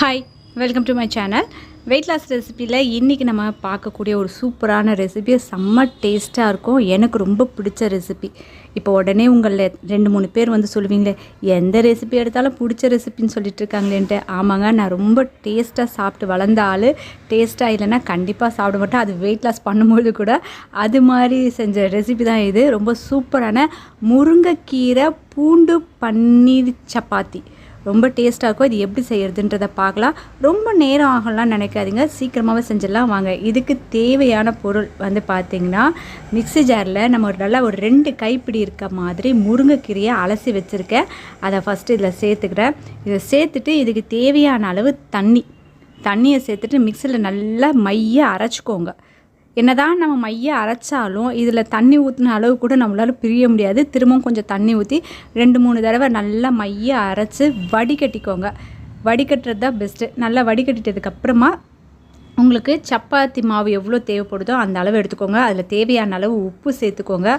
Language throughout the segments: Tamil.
Hi welcome to my channel weight loss ரெசிப்பியில் இன்றைக்கி நம்ம பார்க்கக்கூடிய ஒரு சூப்பரான ரெசிபி செம்ம டேஸ்ட்டாக இருக்கும். எனக்கு ரொம்ப பிடிச்ச ரெசிபி இப்போ உடனே உங்களில் ரெண்டு மூணு பேர் வந்து சொல்லுவீங்களே எந்த ரெசிபி எடுத்தாலும் பிடிச்ச ரெசிபின்னு சொல்லிட்டு இருக்காங்களேன்ட்டு. ஆமாங்க நான் ரொம்ப டேஸ்ட்டாக சாப்பிட்டு வளர்ந்த ஆள். டேஸ்ட்டாக இல்லைன்னா கண்டிப்பாக சாப்பிட மாட்டேன். அது வெயிட் லாஸ் பண்ணும்போது கூட அது மாதிரி செஞ்ச ரெசிபி தான் இது. ரொம்ப சூப்பரான முருங்கைக்கீரை பூண்டு பன்னீர் சப்பாத்தி. ரொம்ப டேஸ்ட்டாக இருக்கும் இது எப்படி செய்கிறதுன்றதை பார்க்கலாம். ரொம்ப நேரம் ஆகலாம் நினைக்காதீங்க. சீக்கிரமாகவே செஞ்சிடலாம். வாங்க இதுக்கு தேவையான பொருள் வந்து பார்த்திங்கன்னா மிக்ஸி ஜாரில் நம்ம ஒரு நல்லா ஒரு ரெண்டு கைப்பிடி இருக்க மாதிரி முருங்கைக்கீரையை அலசி வச்சுருக்கேன். அதை ஃபஸ்ட்டு இதில் சேர்த்துக்கிறேன். இதை சேர்த்துட்டு இதுக்கு தேவையான அளவு தண்ணி. தண்ணியை சேர்த்துட்டு மிக்சியில் நல்லா மைய அரைச்சிக்கோங்க. என்னதான் நம்ம மைய அரைச்சாலும் இதில் தண்ணி ஊற்றின அளவு கூட நம்மளால் பிரிய முடியாது. திரும்பவும் கொஞ்சம் தண்ணி ஊற்றி ரெண்டு மூணு தடவை நல்லா மைய அரைச்சி வடிகட்டிக்கோங்க. வடிகட்டுறது தான் பெஸ்ட்டு நல்லா வடிகட்டிட்டதுக்கப்புறமா உங்களுக்கு சப்பாத்தி மாவு எவ்வளோ தேவைப்படுதோ அந்த அளவு எடுத்துக்கோங்க. அதில் தேவையான அளவு உப்பு சேர்த்துக்கோங்க.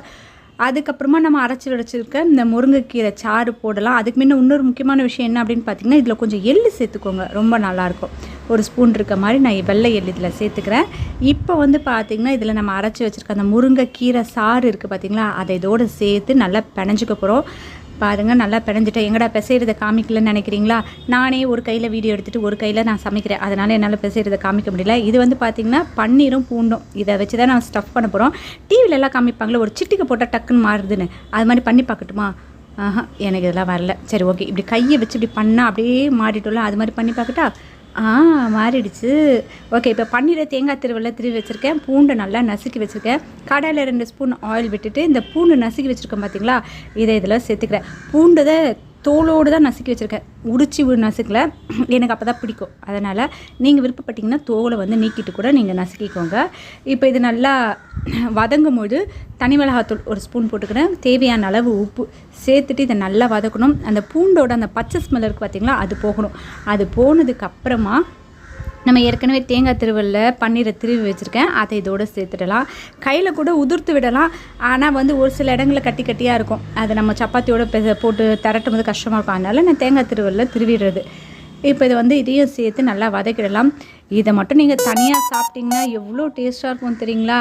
அதுக்கப்புறமா நம்ம அரைச்சி வச்சுருக்க இந்த முருங்கைக்கீரை சாறு போடலாம். அதுக்கு முன்ன இன்னொரு முக்கியமான விஷயம் என்ன அப்படின்னு பார்த்தீங்கன்னா இதில் கொஞ்சம் எள்ளு சேர்த்துக்கோங்க. ரொம்ப நல்லாயிருக்கும் ஒரு ஸ்பூன் இருக்க மாதிரி நான் வெள்ளை எள்ளு இதில் சேர்த்துக்கிறேன். இப்போ வந்து பார்த்திங்கன்னா இதில் நம்ம அரைச்சி வச்சுருக்க அந்த முருங்கைக்கீரை சாறு இருக்குது பார்த்திங்களா அதை இதோடு சேர்த்து நல்லா பிணைஞ்சிக்க போகிறோம் பாருங்க நல்லா பிணைஞ்சிட்டேன் எங்கடா பிசைகிறத காமிக்கலன்னு நினைக்கிறீங்களா? நானே ஒரு கையில் வீடியோ எடுத்துகிட்டு ஒரு கையில் நான் சமைக்கிறேன். அதனால் என்னால் பிசைகிறத காமிக்க முடியல. இது வந்து பார்த்திங்கன்னா பன்னீரும் பூண்டும். இதை வச்சு தான் நான் ஸ்டஃப் பண்ண போகிறோம் டிவில எல்லாம் காமிப்பாங்களே ஒரு சிட்டிக்கு போட்டால் டக்குன்னு மாறுதுன்னு. அது மாதிரி பண்ணி பார்க்கட்டுமா? ஆஹா எனக்கு இதெல்லாம் வரல. சரி ஓகே இப்படி கையை வச்சு இப்படி பண்ணால் அப்படியே மாறிட்டோம்ல அது மாதிரி பண்ணி பார்க்கட்டா? ஆ மாறிடுச்சு. ஓகே இப்போ பன்னீரை தேங்காய் திருவள்ள திருவி வச்சுருக்கேன். பூண்டை நல்லா நசுக்கி வச்சுருக்கேன். கடையில் ரெண்டு ஸ்பூன் ஆயில் விட்டுட்டு இந்த பூண்டு நசுக்கி வச்சுருக்கேன் பார்த்தீங்களா இதை இதில் சேர்த்துக்கிறேன். பூண்டை தோலோடு தான் நசுக்கி வச்சுருக்கேன். உடிச்சி நசுக்கல. எனக்கு அப்போ தான் பிடிக்கும். அதனால் நீங்கள் விருப்பப்பட்டிங்கன்னா தோலை வந்து நீக்கிட்டு கூட நீங்கள் நசுக்கிக்கோங்க. இப்போ இது நல்லா வதங்கும் போது தனி மிளகாத்தூள் ஒரு ஸ்பூன் போட்டுக்கிறேன் தேவையான அளவு உப்பு சேர்த்துட்டு இதை நல்லா வதக்கணும். அந்த பூண்டோட அந்த பச்சை ஸ்மெல் இருக்குது பார்த்திங்களா அது போகணும். அது போனதுக்கு அப்புறமா நம்ம ஏற்கனவே தேங்காய் திருவல்ல பன்னீரை திருவி வச்சுருக்கேன். அதை இதோடு சேர்த்துடலாம். கையில் கூட உதிர்த்து விடலாம். ஆனால் வந்து ஒரு சில இடங்களில் கட்டி கட்டியாக இருக்கும். அதை நம்ம சப்பாத்தியோட போட்டு திரட்டும் போது கஷ்டமாக இருக்கும். அதனால் நான் தேங்காய் திருவல்ல திருவிடுறது. இப்போ இதை வந்து இதையும் சேர்த்து நல்லா வதக்கிடலாம். இதை மட்டும் நீங்கள் தனியாக சாப்பிட்டிங்கன்னா எவ்வளோ டேஸ்ட்டாக இருக்கும் தெரியுங்களா?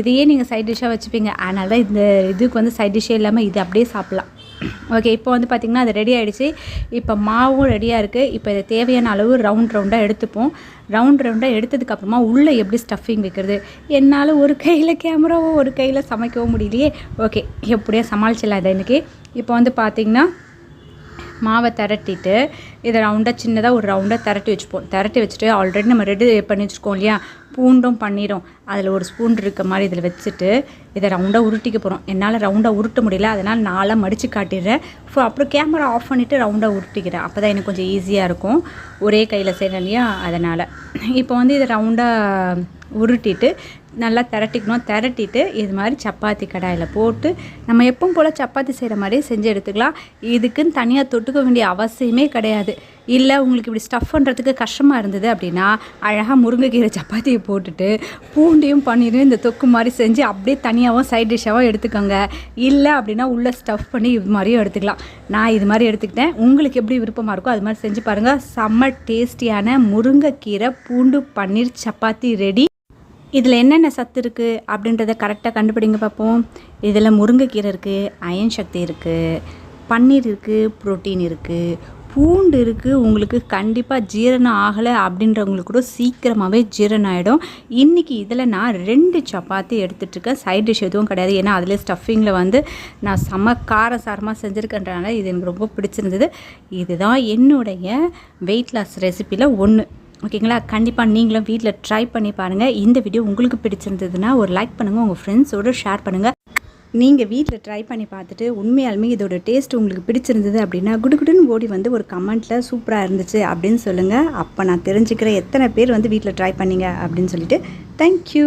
இதையே நீங்கள் சைட் டிஷ்ஷாக வச்சுப்பீங்க. அதனால தான் இந்த இதுக்கு வந்து சைட் டிஷ்ஷே இல்லாமல் இது அப்படியே சாப்பிட்லாம். ஓகே இப்போ வந்து பார்த்திங்கன்னா அது ரெடி ஆகிடுச்சு இப்போ மாவும் ரெடியாக இருக்குது இப்போ இதை தேவையான அளவு ரவுண்ட் ரவுண்டாக எடுத்துப்போம். ரவுண்ட் ரவுண்டாக எடுத்ததுக்கப்புறமா உள்ளே எப்படி ஸ்டஃபிங் வைக்கிறது? என்னால் ஒரு கையில் கேமராவோ ஒரு கையில் சமைக்கவும் முடியலையே. ஓகே எப்படியோ சமாளிச்சிடலாம் இதை இன்றைக்கி இப்போ வந்து பார்த்திங்கன்னா மாவை திரட்டிட்டு இதை ரவுண்டாக சின்னதாக ஒரு ரவுண்டாக திரட்டி வச்சுப்போம். திரட்டி வச்சுட்டு ஆல்ரெடி நம்ம ரெடி பண்ணி வச்சுருக்கோம் இல்லையா? பூண்டும் பன்னீரும் அதில் ஒரு ஸ்பூன் இருக்க மாதிரி இதில் வச்சுட்டு இதை ரவுண்டாக உருட்டிக்க போகிறோம் என்னால் ரவுண்டாக உருட்ட முடியல. அதனால் நாளாக மடித்து காட்டிடுறேன். ஸோ அப்புறம் கேமரா ஆஃப் பண்ணிவிட்டு ரவுண்டாக உருட்டிக்கிறேன். அப்போ தான் எனக்கு கொஞ்சம் ஈஸியாக இருக்கும். ஒரே கையில் செய்கிறேன் இல்லையா? அதனால். இப்போ வந்து இதை ரவுண்டாக உருட்டிட்டு நல்லா திரட்டிக்கணும். திரட்டிட்டு இது மாதிரி சப்பாத்தி கடாயில் போட்டு நம்ம எப்பவும் போல் சப்பாத்தி செய்கிற மாதிரியே செஞ்சு எடுத்துக்கலாம். இதுக்குன்னு தனியாக தொட்டுக்க வேண்டிய அவசியமே கிடையாது. இல்லை உங்களுக்கு இப்படி ஸ்டஃப் பண்ணுறதுக்கு கஷ்டமாக இருந்தது அப்படின்னா அழகாக முருங்கைக்கீரை சப்பாத்தியை போட்டுட்டு பூண்டையும் பன்னீரும் இந்த தொக்கு மாதிரி செஞ்சு அப்படியே தனியாகவும் சைட் டிஷ்ஷாகவும் எடுத்துக்கோங்க. இல்லை அப்படின்னா உள்ளே ஸ்டஃப் பண்ணி இது மாதிரியும் எடுத்துக்கலாம். நான் இது மாதிரி எடுத்துக்கிட்டேன். உங்களுக்கு எப்படி விருப்பமாக இருக்கோ அது மாதிரி செஞ்சு பாருங்கள் செம்ம டேஸ்டியான முருங்கைக்கீரை பூண்டு பன்னீர் சப்பாத்தி ரெடி இதில் என்னென்ன சத்து இருக்குது அப்படின்றத கரெக்டாக கண்டுபிடிங்க பார்ப்போம். இதில் முருங்கைக்கீரை இருக்குது அயன் சக்தி இருக்குது பன்னீர் இருக்குது ப்ரோட்டீன் இருக்குது பூண்டு இருக்குது உங்களுக்கு கண்டிப்பாக ஜீரணம் ஆகலை அப்படின்றவங்களுக்கு கூட சீக்கிரமாகவே ஜீரணம் ஆகிடும் இன்றைக்கி இதில் நான் ரெண்டு சப்பாத்தி எடுத்துகிட்ருக்கேன் சைட் டிஷ் எதுவும் கிடையாது. ஏன்னா அதில் ஸ்டஃபிங்கில் வந்து நான் செம கார சாரமாக செஞ்சுருக்கேன்றனால இது எனக்கு ரொம்ப பிடிச்சிருந்தது. இதுதான் என்னுடைய வெயிட் லாஸ் ரெசிப்பியில் ஒன்று ஓகேங்களா? கண்டிப்பாக நீங்களும் வீட்டில் ட்ரை பண்ணி பாருங்கள் இந்த வீடியோ உங்களுக்கு பிடிச்சிருந்ததுன்னா ஒரு லைக் பண்ணுங்கள் உங்கள் ஃப்ரெண்ட்ஸோடு ஷேர் பண்ணுங்கள் நீங்கள் வீட்டில் ட்ரை பண்ணி பார்த்துட்டு உண்மையாலுமே இதோட டேஸ்ட் உங்களுக்கு பிடிச்சிருந்தது அப்படின்னா குடுகுடுன்னு ஓடி வந்து ஒரு கமெண்ட்டில் சூப்பராக இருந்துச்சு அப்படின்னு சொல்லுங்கள் அப்போ நான் தெரிஞ்சுக்கிறேன் எத்தனை பேர் வந்து வீட்டில் ட்ரை பண்ணிங்க அப்படின்னு சொல்லிட்டு. தேங்க்யூ